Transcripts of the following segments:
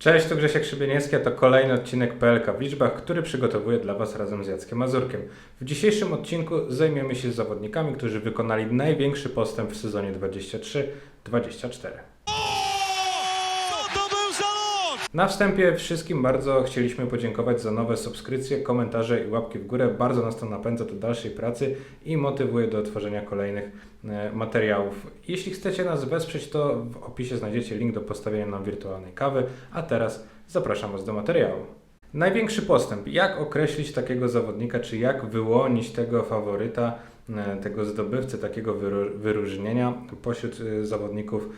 Cześć, tu Grzesiek Szybieniecki, a to kolejny odcinek PLK w liczbach, który przygotowuję dla Was razem z Jackiem Mazurkiem. W dzisiejszym odcinku zajmiemy się zawodnikami, którzy wykonali największy postęp w sezonie 23-24. To był zalot! Na wstępie wszystkim bardzo chcieliśmy podziękować za nowe subskrypcje, komentarze i łapki w górę. Bardzo nas to napędza do dalszej pracy i motywuje do tworzenia kolejnych e, materiałów. Jeśli chcecie nas wesprzeć, to w opisie znajdziecie link do postawienia nam wirtualnej kawy, a teraz zapraszam Was do materiału. Największy postęp. Jak określić takiego zawodnika, czy jak wyłonić tego faworyta, e, tego zdobywcę takiego wyróżnienia pośród e, zawodników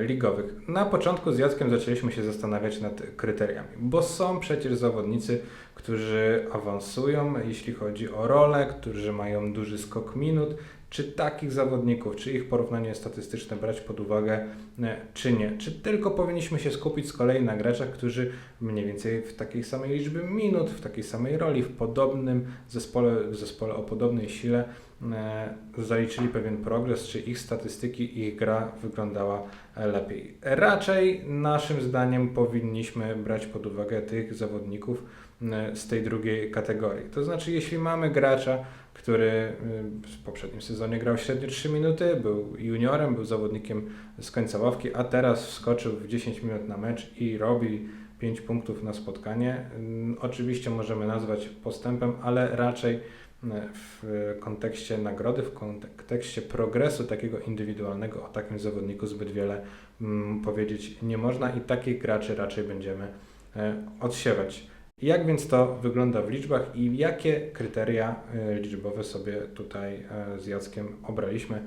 ligowych? Na początku z Jackiem zaczęliśmy się zastanawiać nad kryteriami, bo są przecież zawodnicy, którzy awansują, jeśli chodzi o rolę, którzy mają duży skok minut. Czy takich zawodników, czy ich porównanie statystyczne brać pod uwagę, e, czy nie? Czy tylko powinniśmy się skupić z kolei na graczach, którzy mniej więcej w takiej samej liczbie minut, w takiej samej roli, w podobnym zespole, w zespole o podobnej sile e, zaliczyli pewien progres, czy ich statystyki ich gra wyglądała e, lepiej. Raczej naszym zdaniem powinniśmy brać pod uwagę tych zawodników e, z tej drugiej kategorii. To znaczy, jeśli mamy gracza, który y, w poprzednim sezonie grał średnio 3 minuty, był juniorem, był zawodnikiem z końca ławki, a teraz wskoczył w 10 minut na mecz i robi 5 punktów na spotkanie. Ym, Oczywiście możemy nazwać postępem, ale raczej w kontekście nagrody, w kontekście progresu takiego indywidualnego o takim zawodniku zbyt wiele mm, powiedzieć nie można i takich graczy raczej będziemy e, odsiewać. Jak więc to wygląda w liczbach i jakie kryteria e, liczbowe sobie tutaj e, z Jackiem obraliśmy?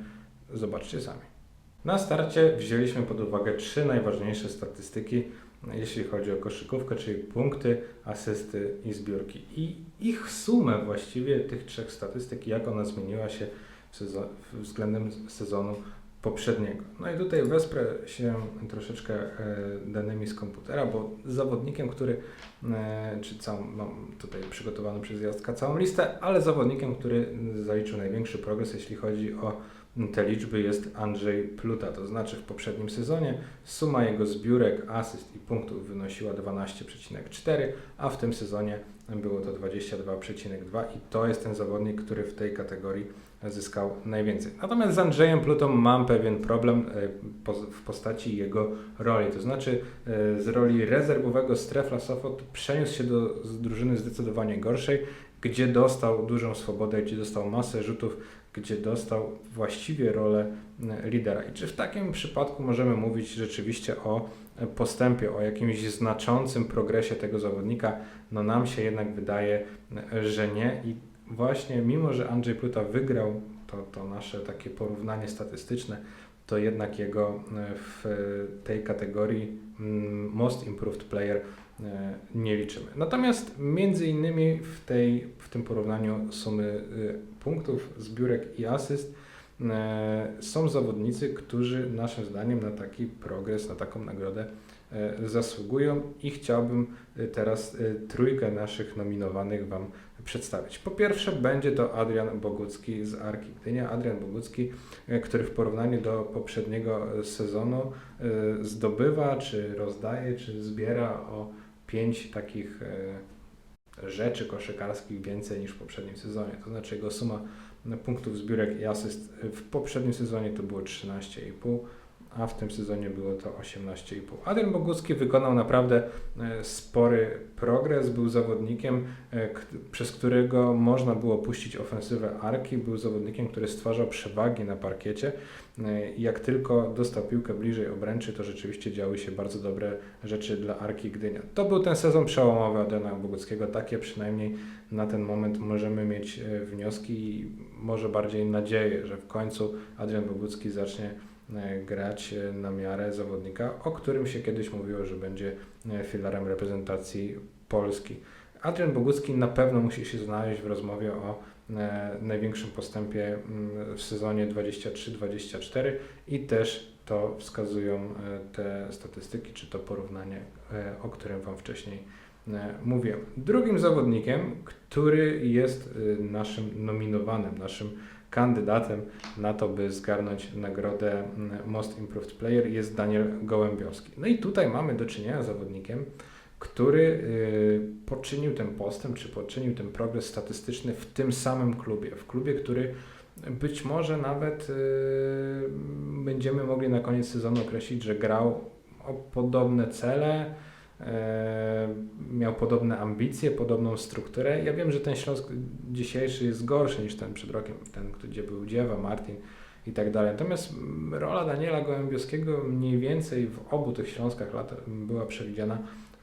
Zobaczcie sami. Na starcie wzięliśmy pod uwagę trzy najważniejsze statystyki, jeśli chodzi o koszykówkę, czyli punkty, asysty i zbiórki. I ich sumę właściwie tych trzech statystyk, jak ona zmieniła się w sezo- względem sezonu poprzedniego. No i tutaj wesprę się troszeczkę e, danymi z komputera, bo zawodnikiem, który E, czy całą, mam tutaj przygotowaną przez Jacka całą listę, ale zawodnikiem, który zaliczył największy progres, jeśli chodzi o te liczby, jest Andrzej Pluta. To znaczy w poprzednim sezonie suma jego zbiórek, asyst i punktów wynosiła 12,4, a w tym sezonie było to 22,2 i to jest ten zawodnik, który w tej kategorii zyskał najwięcej. Natomiast z Andrzejem Plutą mam pewien problem e, w postaci jego roli. To znaczy e, z roli rezerwowego Strefla Sofot przeniósł się do drużyny zdecydowanie gorszej, gdzie dostał dużą swobodę, gdzie dostał masę rzutów, gdzie dostał właściwie rolę e, lidera. I czy w takim przypadku możemy mówić rzeczywiście o e, postępie, o jakimś znaczącym progresie tego zawodnika? No nam się jednak wydaje, e, że nie. I właśnie mimo, że Andrzej Pluta wygrał to, to nasze takie porównanie statystyczne, to jednak jego w tej kategorii mm, Most Improved Player nie liczymy. Natomiast między innymi w, tej, w tym porównaniu sumy e, punktów, zbiórek i asyst e, są zawodnicy, którzy naszym zdaniem na taki progres, na taką nagrodę e, zasługują i chciałbym e, teraz e, trójkę naszych nominowanych Wam przedstawić. Po pierwsze będzie to Adrian Bogucki z Arki Gdynia. Adrian Bogucki, e, który w porównaniu do poprzedniego e, sezonu e, zdobywa, czy rozdaje, czy zbiera o pięć takich e, rzeczy koszykarskich więcej niż w poprzednim sezonie. To znaczy jego suma punktów zbiórek i asyst w poprzednim sezonie to było 13,5, a w tym sezonie było to 18,5. Adrian Bogucki wykonał naprawdę e, spory progres, był zawodnikiem, e, przez którego można było puścić ofensywę Arki, był zawodnikiem, który stwarzał przewagi na parkiecie. E, Jak tylko dostał piłkę bliżej obręczy, to rzeczywiście działy się bardzo dobre rzeczy dla Arki Gdynia. To był ten sezon przełomowy Adriana Boguckiego, takie przynajmniej na ten moment możemy mieć wnioski i może bardziej nadzieję, że w końcu Adrian Bogucki zacznie grać e, na miarę zawodnika, o którym się kiedyś mówiło, że będzie e, filarem reprezentacji Polski. Adrian Bogucki na pewno musi się znaleźć w rozmowie o e, największym postępie mm, w sezonie 23-24 i też to wskazują e, te statystyki, czy to porównanie, e, o którym Wam wcześniej e, mówiłem. Drugim zawodnikiem, który jest e, naszym nominowanym, naszym kandydatem na to, by zgarnąć nagrodę mm, Most Improved Player jest Daniel Gołębiowski. No i tutaj mamy do czynienia z zawodnikiem, który y, poczynił ten postęp, czy poczynił ten progres statystyczny w tym samym klubie, w klubie, który być może nawet y, będziemy mogli na koniec sezonu określić, że grał o podobne cele, miał podobne ambicje, podobną strukturę. Ja wiem, że ten Śląsk dzisiejszy jest gorszy niż ten przed rokiem, ten, gdzie był Dziewa, Martin i tak dalej. Natomiast rola Daniela Gołębiowskiego mniej więcej w obu tych Śląskach lat była przewidziana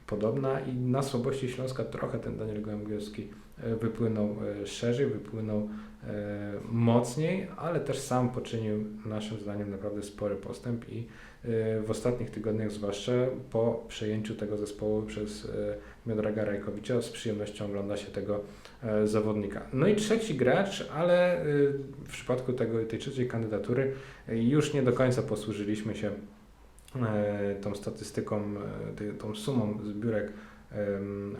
podobna i na słabości Śląska trochę ten Daniel Gołębiowski e, wypłynął e, szerzej, wypłynął e, mocniej, ale też sam poczynił naszym zdaniem naprawdę spory postęp i w ostatnich tygodniach, zwłaszcza po przejęciu tego zespołu przez Miodraga Rajkowicza, z przyjemnością ogląda się tego zawodnika. No i trzeci gracz, ale w przypadku tego, tej trzeciej kandydatury już nie do końca posłużyliśmy się tą statystyką, tą sumą zbiórek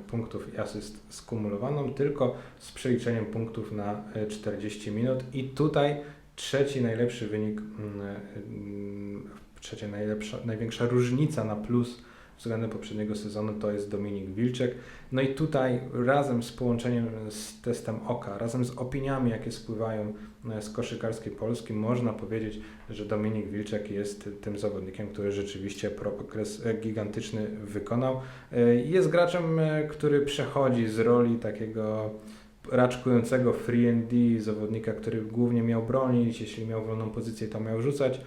punktów i asyst skumulowaną, tylko z przeliczeniem punktów na e, 40 minut i tutaj trzeci najlepszy wynik, mm, mm, trzecia najlepsza, największa różnica na plus względem poprzedniego sezonu to jest Dominik Wilczek. No i tutaj razem z połączeniem z testem oka, razem z opiniami, jakie spływają e, z koszykarskiej Polski, można powiedzieć, że Dominik Wilczek jest tym zawodnikiem, który rzeczywiście progres e, gigantyczny wykonał. E, Jest graczem, który przechodzi z roli takiego raczkującego free and D, zawodnika, który głównie miał bronić, jeśli miał wolną pozycję, to miał rzucać,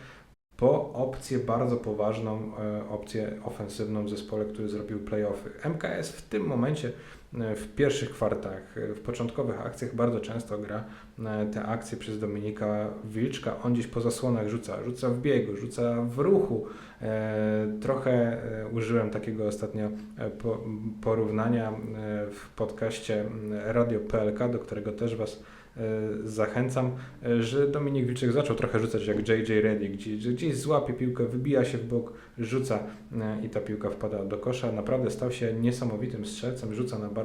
po opcję bardzo poważną, e, opcję ofensywną w zespole, który zrobił playoffy. MKS w tym momencie, w pierwszych kwartach, e, w początkowych akcjach bardzo często gra e, te akcje przez Dominika Wilczka. On gdzieś po zasłonach rzuca, rzuca w biegu, rzuca w ruchu. E, Trochę e, użyłem takiego ostatnio e, po- porównania e, w podcaście Radio PLK, do którego też Was e, zachęcam, e, że Dominik Wilczek zaczął trochę rzucać jak JJ Reddy, gdzie, gdzieś złapie piłkę, wybija się w bok, rzuca e, i ta piłka wpada do kosza. Naprawdę stał się niesamowitym strzelcem, rzuca na bardzo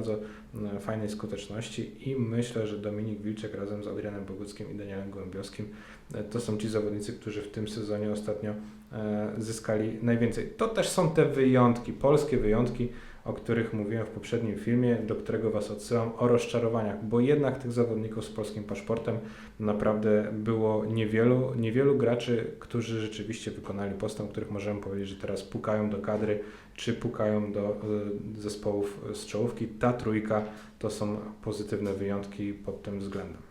e, fajnej skuteczności i myślę, że Dominik Wilczek razem z Adrianem Boguckim i Danielem Gołębiowskim e, to są ci zawodnicy, którzy w tym sezonie ostatnio e, zyskali najwięcej. To też są te wyjątki, polskie wyjątki, o których mówiłem w poprzednim filmie, do którego Was odsyłam, o rozczarowaniach, bo jednak tych zawodników z polskim paszportem naprawdę było niewielu, niewielu graczy, którzy rzeczywiście wykonali postęp, których możemy powiedzieć, że teraz pukają do kadry, czy pukają do y, zespołów z czołówki. Ta trójka to są pozytywne wyjątki pod tym względem.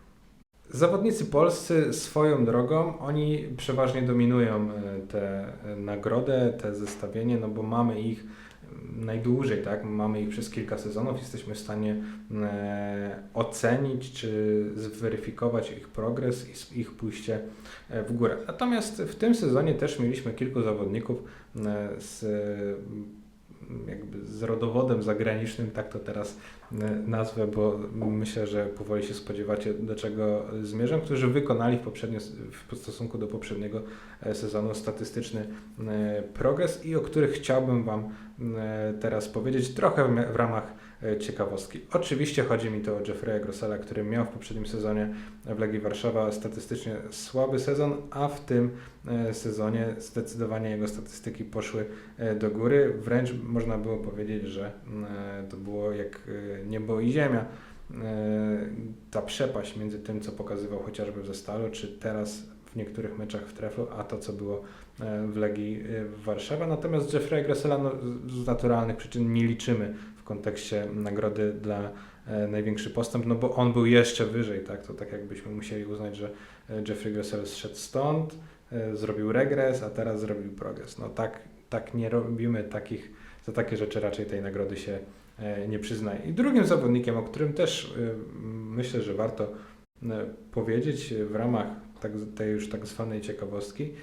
Zawodnicy polscy swoją drogą, oni przeważnie dominują e, tę e, nagrodę, te zestawienie, no bo mamy ich mm, najdłużej, tak? Mamy ich przez kilka sezonów, jesteśmy w stanie e, ocenić czy zweryfikować ich progres i ich pójście e, w górę. Natomiast w tym sezonie też mieliśmy kilku zawodników z jakby z rodowodem zagranicznym, tak to teraz e, nazwę, bo myślę, że powoli się spodziewacie, do czego zmierzam, którzy wykonali w, poprzednio, w stosunku do poprzedniego e, sezonu statystyczny e, progres i o których chciałbym Wam teraz powiedzieć trochę w ramach ciekawostki. Oczywiście chodzi mi to o Jeffrey'a Grossela, który miał w poprzednim sezonie w Legii Warszawa statystycznie słaby sezon, a w tym e, sezonie zdecydowanie jego statystyki poszły e, do góry. Wręcz można było powiedzieć, że mm, e, to było jak e, niebo i ziemia. E, Ta przepaść między tym, co pokazywał chociażby w Zestalu, czy teraz w niektórych meczach w Treflu, a to, co było e, w Legii e, Warszawa. Natomiast Jeffrey Gressela no, z- naturalnych przyczyn nie liczymy kontekście nagrody dla e, największy postęp, no bo on był jeszcze wyżej, tak? To tak jakbyśmy musieli uznać, że e, Jeffrey Gressel zszedł stąd, e, zrobił regres, a teraz zrobił progres. No tak, tak nie robimy takich, za takie rzeczy raczej tej nagrody się nie przyznaje. I drugim zawodnikiem, o którym też myślę, że warto powiedzieć w ramach tak, tej już tak zwanej ciekawostki,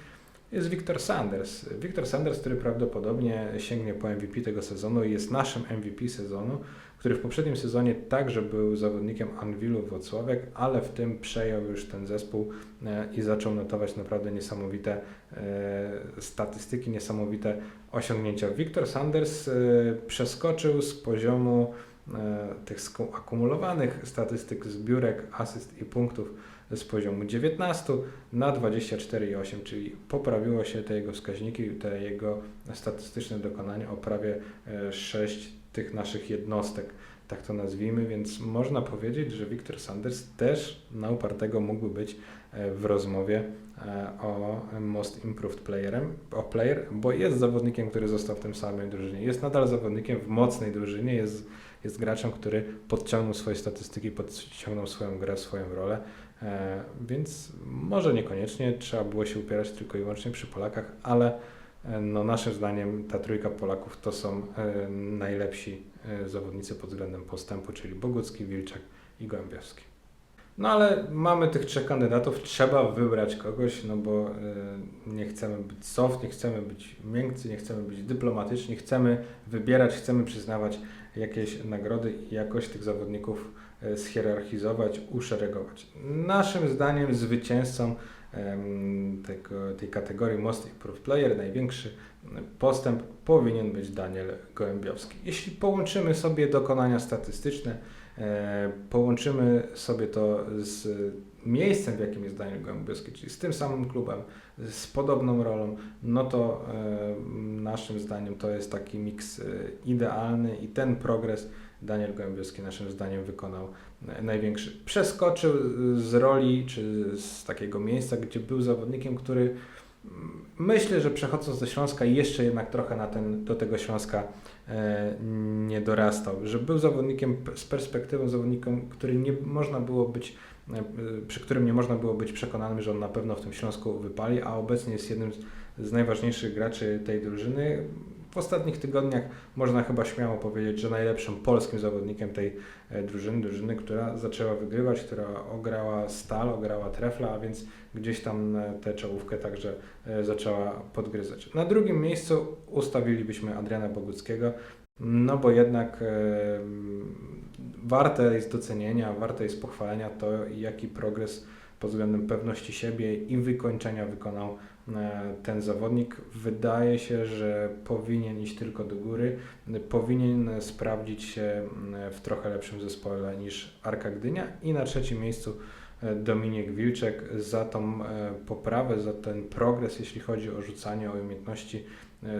jest Victor Sanders. Victor Sanders, który prawdopodobnie sięgnie po MVP tego sezonu i jest naszym MVP sezonu, który w poprzednim sezonie także był zawodnikiem Anwilu Włocławek, ale w tym przejął już ten zespół e, i zaczął notować naprawdę niesamowite e, statystyki, niesamowite osiągnięcia. Victor Sanders e, przeskoczył z poziomu tych akumulowanych statystyk, zbiórek, asyst i punktów z poziomu 19 na 24,8, czyli poprawiło się te jego wskaźniki, te jego statystyczne dokonania o prawie 6 tych naszych jednostek, tak to nazwijmy, więc można powiedzieć, że Victor Sanders też na upartego mógłby być e, w rozmowie e, o Most Improved Playerem, o player, bo jest zawodnikiem, który został w tym samej drużynie. Jest nadal zawodnikiem w mocnej drużynie, jest, jest graczem, który podciągnął swoje statystyki, podciągnął swoją grę, swoją rolę. E, więc może niekoniecznie trzeba było się upierać tylko i wyłącznie przy Polakach, ale e, no naszym zdaniem ta trójka Polaków to są e, najlepsi zawodnicy pod względem postępu, czyli Bogucki, Wilczak i Gołębiowski. No ale mamy tych trzech kandydatów, trzeba wybrać kogoś, no bo y, nie chcemy być soft, nie chcemy być miękcy, nie chcemy być dyplomatyczni, chcemy wybierać, chcemy przyznawać jakieś nagrody i jakoś tych zawodników y, schierarchizować, uszeregować. Naszym zdaniem zwycięzcą tego, tej kategorii Most Improved Player, największy postęp powinien być Daniel Gołębiowski. Jeśli połączymy sobie dokonania statystyczne, połączymy sobie to z miejscem, w jakim jest Daniel Gołębiowski, czyli z tym samym klubem, z podobną rolą, no to e, naszym zdaniem to jest taki miks e, idealny i ten progres Daniel Gołębiowski naszym zdaniem wykonał największy. Przeskoczył z roli czy z takiego miejsca, gdzie był zawodnikiem, który Myślę, że przechodząc do Śląska jeszcze jednak trochę na ten, do tego Śląska e, nie dorastał, że był zawodnikiem z perspektywą zawodnikiem, który nie można było być, e, przy którym nie można było być przekonanym, że on na pewno w tym Śląsku wypali, a obecnie jest jednym z, z najważniejszych graczy tej drużyny. W ostatnich tygodniach można chyba śmiało powiedzieć, że najlepszym polskim zawodnikiem tej e, drużyny, drużyny, która zaczęła wygrywać, która ograła Stal, ograła Trefla, a więc gdzieś tam e, tę czołówkę także e, zaczęła podgryzać. Na drugim miejscu ustawilibyśmy Adriana Boguckiego, no bo jednak warte jest docenienia, warte jest pochwalenia to, jaki progres pod względem pewności siebie i wykończenia wykonał ten zawodnik. Wydaje się, że powinien iść tylko do góry, powinien sprawdzić się e, w trochę lepszym zespole niż Arka Gdynia i na trzecim miejscu e, Dominik Wilczek za tą poprawę, za ten progres, jeśli chodzi o rzucanie, o umiejętności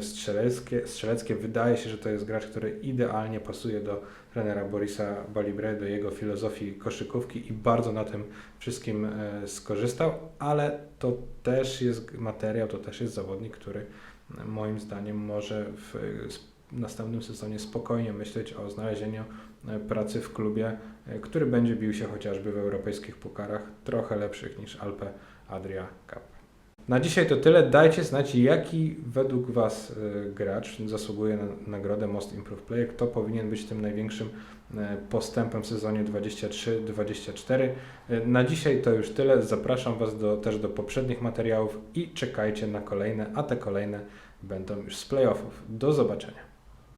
strzeleckie. strzeleckie. Wydaje się, że to jest gracz, który idealnie pasuje do trenera Borisa Balibre, do jego filozofii koszykówki i bardzo na tym wszystkim e, skorzystał, ale to też jest materiał, to też jest zawodnik, który e, moim zdaniem może w następnym sezonie spokojnie myśleć o znalezieniu e, pracy w klubie, który będzie bił się chociażby w europejskich pukarach, trochę lepszych niż Alpe Adria Cup. Na dzisiaj to tyle. Dajcie znać, jaki według Was y, gracz zasługuje na nagrodę Most Improved Player, kto powinien być tym największym postępem w sezonie 23-24. Y, na dzisiaj to już tyle. Zapraszam Was do, też do poprzednich materiałów i czekajcie na kolejne, a te kolejne będą już z playoffów. Do zobaczenia.